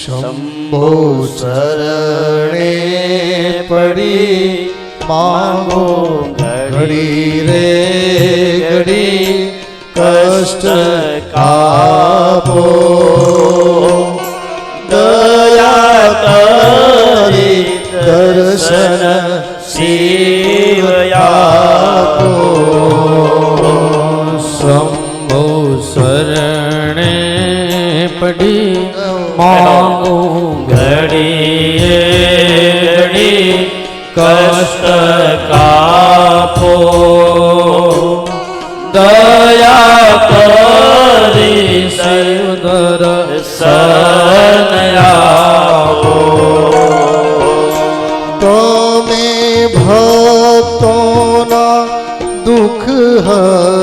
શંભો શરણે પડી, માંગો ઘડી રે ઘડી, કષ્ટ કાપો. દયા તારી દર્શન શિવયા શંભો શરણે પડી માંગો ઘડીએ ઘડી કષ્ટ કાપો. દયા કરી સુંદર સનયાપો તમે ભક્તોના દુઃખ હરનારા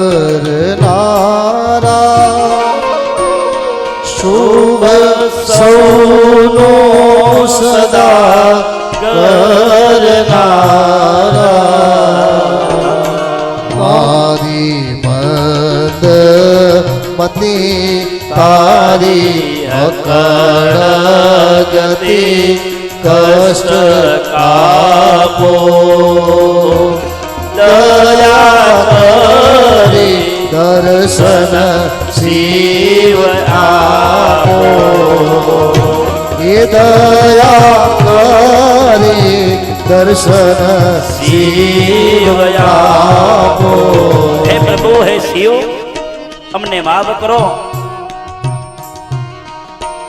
મારી મદ મતી તારી અકળ ગતિ કષ્ટ કાપો દયા દર્શન શિવ આપો એ દયા કરી દર્શન શિવ હે પ્રભુ, હે શિવ, અમને માફ કરો.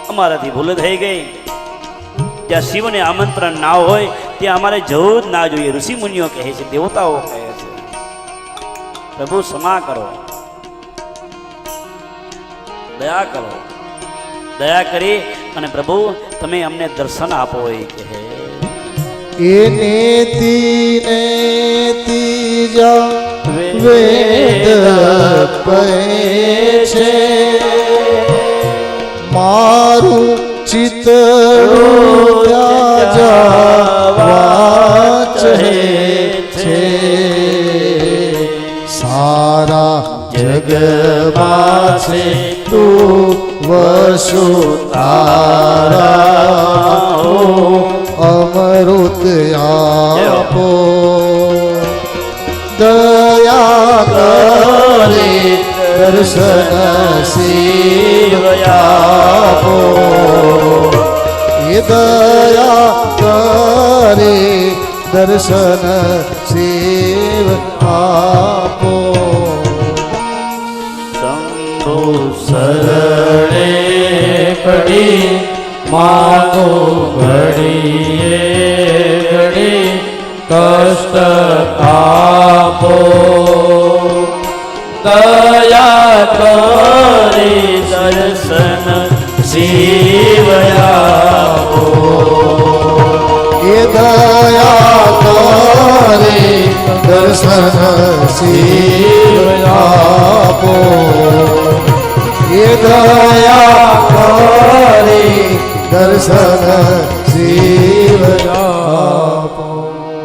અમારાથી ભૂલ થઈ ગઈ. ત્યાં શિવને આમંત્રણ ના હોય, ત્યાં અમારે જવું જ ના જોઈએ. ઋષિ મુનિઓ કહે છે, દેવતાઓ કહે છે. પ્રભુ, ક્ષમા કરો. દયા કરો. દયા કરી અને પ્રભુ, તમે અમને દર્શન આપો એ કહે. એ તીને તીજા વેદ કહે છે. મારું ચિતડું રાજા જવા છે. સારા જગમાં છે તું વસુ આપો. દયા કરે, દર્શન શિવ આપો એ દયા કરે, દર્શન શિવ આપો શંભુ શરણે પડી માંગો ઘડી. કાપો દયા કરે દર્શન શિવયાપો એ દયા કરે દર્શન શિવયાપો આપો. એ દયા કરે દર્શન, શિવ